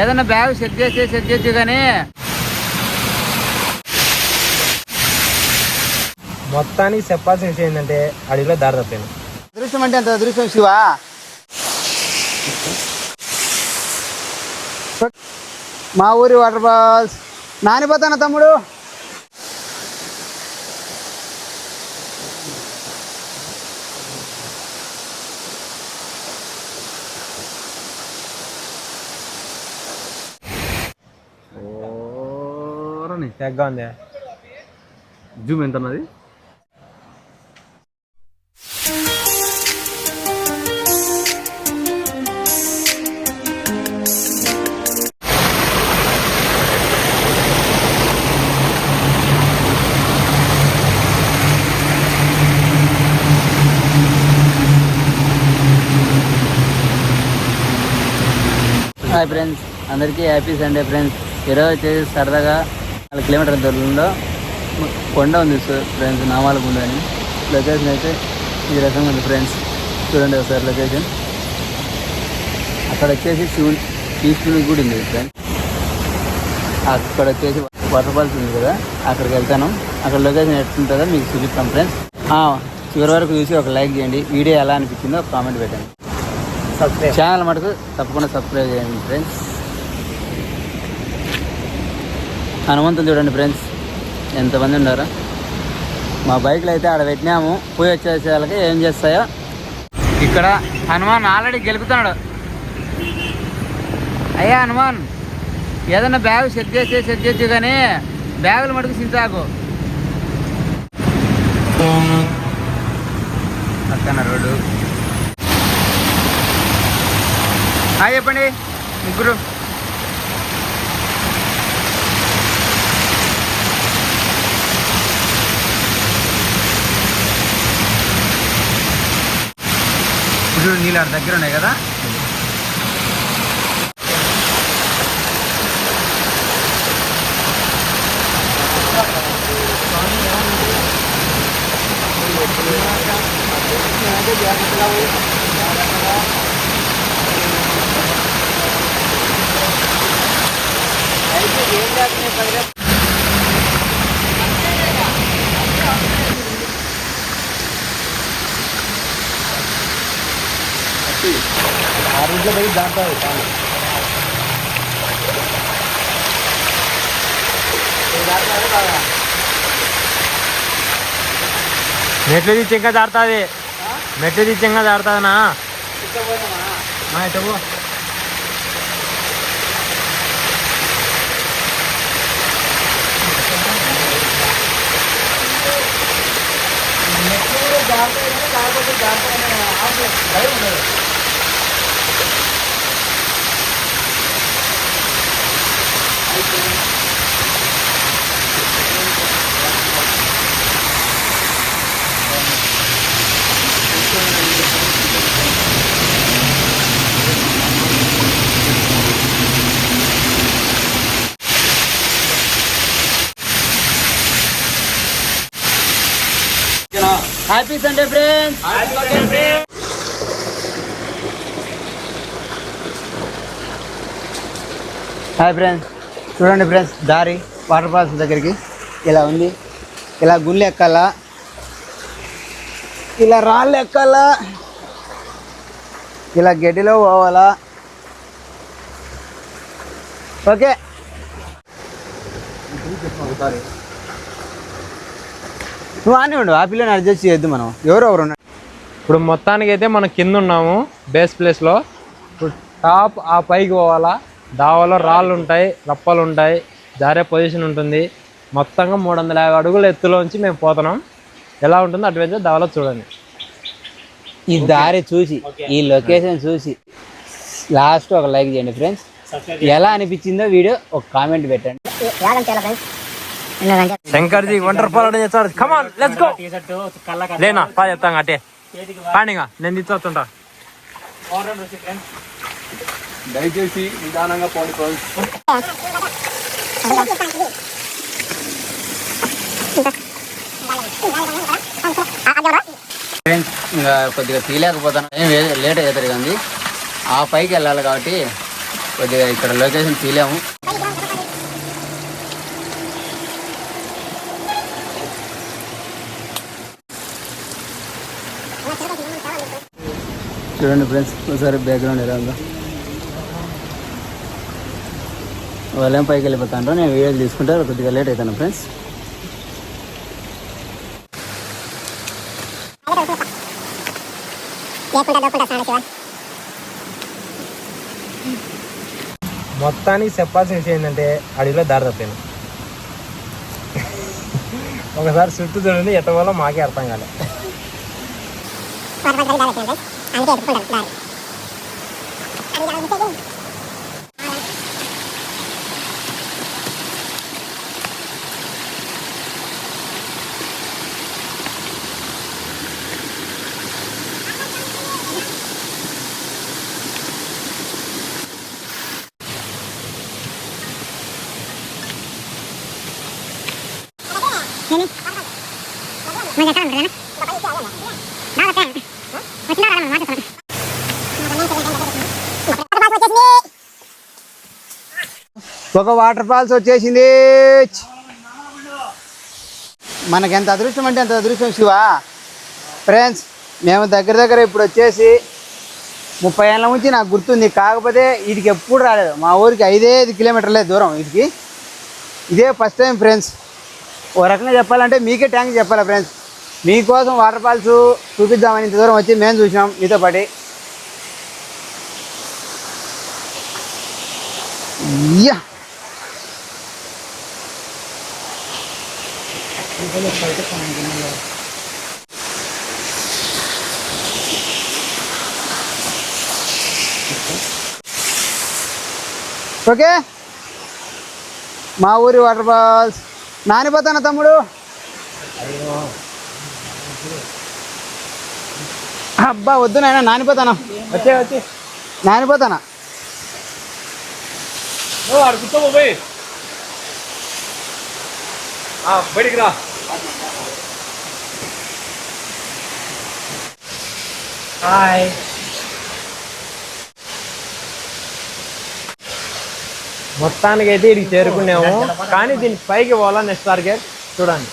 ఏదైనా bag set చేసి set చేయొచ్చు కానీ. మొత్తానికి చెప్పాల్సిన విషయం ఏంటంటే అడవిలో దారి తప్పాను అదృష్టం అంటే అంత అదృష్టం శివా? మా ఊరి వాటర్ ఫాల్స్ నానిపోతాను తమ్ముడు? తెగ్గా ఉంది జూమ్ ఎంత ఉన్నది హాయ్ ఫ్రెండ్స్ అందరికీ హ్యాపీ సండే ఫ్రెండ్స్. ఈరోజు వచ్చేసి సరదాగా నాలుగు కిలోమీటర్ల దూరంలో కొండ ఉంది సార్ ఫ్రెండ్స్ నామాల గుండ అని. లొకేషన్ అయితే ఈ రకంగా ఉంది ఫ్రెండ్స్ చూడండి ఒకసారి లొకేషన్ అక్కడ వచ్చేసి శివుని ఈశ్వరుని గుడి ఉంది ఫ్రెండ్స్ అక్కడ వచ్చేసి వాటర్ ఫాల్స్ ఉంది కదా అక్కడికి వెళ్తాను. అక్కడ లొకేషన్ ఎట్లుంటుందో మీకు చూపిస్తాం ఫ్రెండ్స్ చివరి వరకు చూసి ఒక లైక్ చేయండి. వీడియో ఎలా అనిపించిందో కామెంట్ పెట్టండి. సబ్స్క్రైబ్ ఛానల్ మటుకు తప్పకుండా సబ్స్క్రైబ్ చేయండి ఫ్రెండ్స్ హనుమంతుని చూడండి ఫ్రెండ్స్ ఎంతమంది ఉన్నారు. మా బైక్లు అయితే ఆడ పెట్టినాము. పోయి వచ్చేసే వాళ్ళకి ఏం చేస్తాయో. ఇక్కడ హనుమాన్ ఆల్రెడీ గెలుపుతున్నాడు. అయ్యా హనుమాన్ ఏదైనా బ్యాగ్ సెట్ చేసి సెట్ చేయొచ్చు కానీ బ్యాగులు మటుకు సింతాకు పక్కన రోడ్డు. హాయ్ చెప్పండి ముగ్గురు. చూడు నీళ్ళు ఆడ దగ్గర ఉన్నాయి కదా? ఆ రూట్లో పోయి దాంట్లో చాలు మెట్లు తీసి ఇంకా జారుతుంది మెట్లు తీసి ఇంకా జారుతుందనా ఎట్టబో happy Sunday friends hi friends చూడండి ఫ్రెండ్స్ దారి వాటర్ ఫాల్స్ దగ్గరికి ఇలా ఉంది. ఇలా గుళ్ళు ఎక్కాలా? ఇలా రాళ్ళు ఎక్కాలా? ఇలా గడ్డిలో పోవాలా? ఓకే. నువ్వు ఆనే ఉండు ఆ పిల్లని అడ్జస్ట్ చేయొద్దు మనం ఎవరు ఎవరు ఉన్నారు ఇప్పుడు మొత్తానికి అయితే మనం కింద ఉన్నాము బేస్ ప్లేస్లో ఇప్పుడు టాప్ ఆ పైకి పోవాలా దావలో రాళ్ళు ఉంటాయి రప్పలు ఉంటాయి జారే పొజిషన్ ఉంటుంది మొత్తంగా మూడు వందల యాభై అడుగుల ఎత్తులోంచి మేము పోతున్నాం ఎలా ఉంటుందో అడ్వెంచర్ దావలో చూడండి ఈ దారి చూసి ఈ లొకేషన్ చూసి లాస్ట్ ఒక లైక్ చేయండి ఫ్రెండ్స్ ఎలా అనిపించిందో వీడియో ఒక కామెంట్ పెట్టండి శంకర్జీ వంటర్ పాలన చేస్తాడు. కమాన్ లెట్స్ గో లేనా పా చెప్తాను అటే. పాండిగా నేను తీసుకొస్తుంటా దయచేసి నిదానంగా పోండి ఫ్రెండ్స్ ఇంకా కొద్దిగా తీయలేకపోతాను లేట్ అవుతుంది కానీ ఆ పైకి వెళ్ళాలి కాబట్టి కొద్దిగా ఇక్కడ లొకేషన్ తీయలేము చూడండి ఫ్రెండ్స్ ఒకసారి బ్యాక్గ్రౌండ్ ఎలా ఉందో. వాళ్ళేం పైకి వెళ్ళిపోతాండ్రో నేను వీడియోలు తీసుకుంటే కొద్దిగా లేట్ అవుతాను ఫ్రెండ్స్. మొత్తానికి చెప్పాల్సిన విషయం ఏంటంటే అడవిలో దారి తప్పాను. ఒకసారి చుట్టూ చూడండి ఎట్ట వల్ల మాకే అర్థం అందుకే ఎత్తుకుంటాం దారి అది అలా mistake Mana kamu kerana? Bapak itu ada. Bapak kan? ఒక వాటర్ ఫాల్స్ వచ్చేసింది. మనకి ఎంత అదృష్టం అంటే ఎంత అదృష్టం శివ. ఫ్రెండ్స్ మేము దగ్గర దగ్గర ఇప్పుడు వచ్చేసి ముప్పై ఏళ్ళ నుంచి నాకు గుర్తుంది. కాకపోతే వీటికి ఎప్పుడు రాలేదు. మా ఊరికి ఐదైదు కిలోమీటర్లే దూరం వీటికి ఇదే ఫస్ట్ టైం ఫ్రెండ్స్ ఓ రకంగా చెప్పాలంటే మీకే ట్యాంక్ చెప్పాలి ఫ్రెండ్స్ మీకోసం వాటర్ ఫాల్స్ చూపిద్దామని ఇంత దూరం వచ్చి మేము చూసినాం మీతో పాటి. యా. ఓకే. మా ఊరి వాటర్ ఫాల్స్. నానిపోతానా తమ్ముడు? అబ్బా వద్దు నాయన నానిపోతానా. వచ్చే వచ్చి. నానిపోతానా. పోయి బయటికి రా. హాయ్. మొత్తానికి అయితే ఇక్కడికి చేరుకున్నాము. కానీ దీని పైకి పోవాలా నెక్స్ట్ టార్గెట్? చూడండి.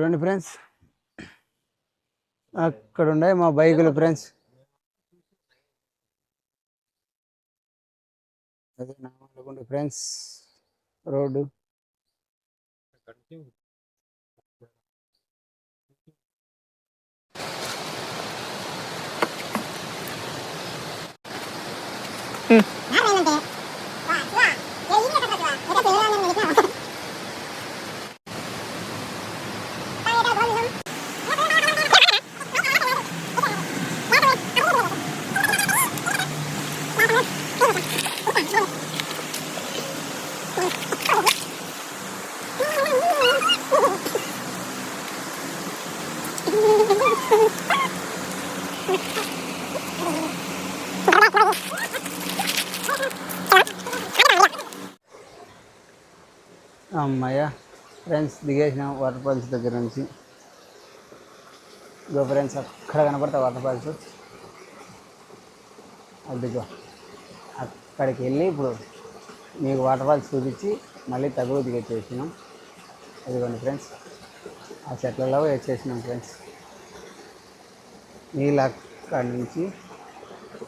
చూడండి ఫ్రెండ్స్. అక్కడ ఉన్నాయి మా బైకులు ఫ్రెండ్స్. అదే నామలగుండ ఫ్రెండ్స్. రోడ్డు. అమ్మాయ ఫ్రెండ్స్ దిగేసినాం వాటర్ ఫాల్స్ దగ్గర నుంచి. ఇగో ఫ్రెండ్స్ అక్కడ కనపడతా వాటర్ ఫాల్స్ అదిగో అక్కడికి వెళ్ళి ఇప్పుడు మీకు వాటర్ ఫాల్స్ చూపించి మళ్ళీ తగులు దిగొచ్చేసినాం అదిగోండి ఫ్రెండ్స్ ఆ చెట్లలో వచ్చేసినాం ఫ్రెండ్స్ నీళ్ళు అక్కడి నుంచి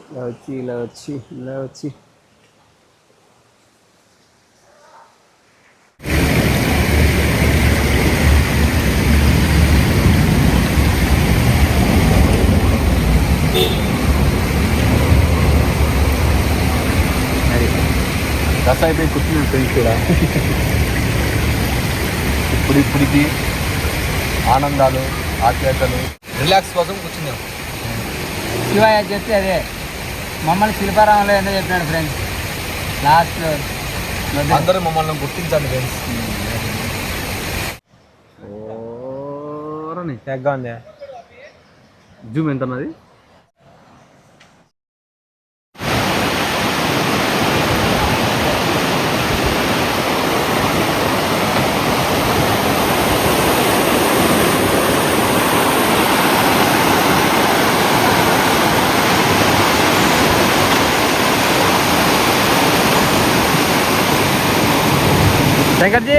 ఇలా వచ్చి ఇలా వచ్చి ఇలా వచ్చి అది రస అయిపోయి కూర్చున్నాం ఫ్రెండ్స్ కూడా. ఇప్పుడు ఇప్పటికి ఆనందాలు ఆప్యాయతలు రిలాక్స్ కోసం కూర్చున్నాం. శివయ్య చెప్తే అదే మమ్మల్ని శిల్పారామంలో ఏందో చెప్పినాడు ఫ్రెండ్స్? లాస్ట్ అందరూ మమ్మల్ని గుర్తించండి ఫ్రెండ్స్. ఎగ్గా ఉంది. జూమ్ ఎంత ఉన్నది శంకర్జీ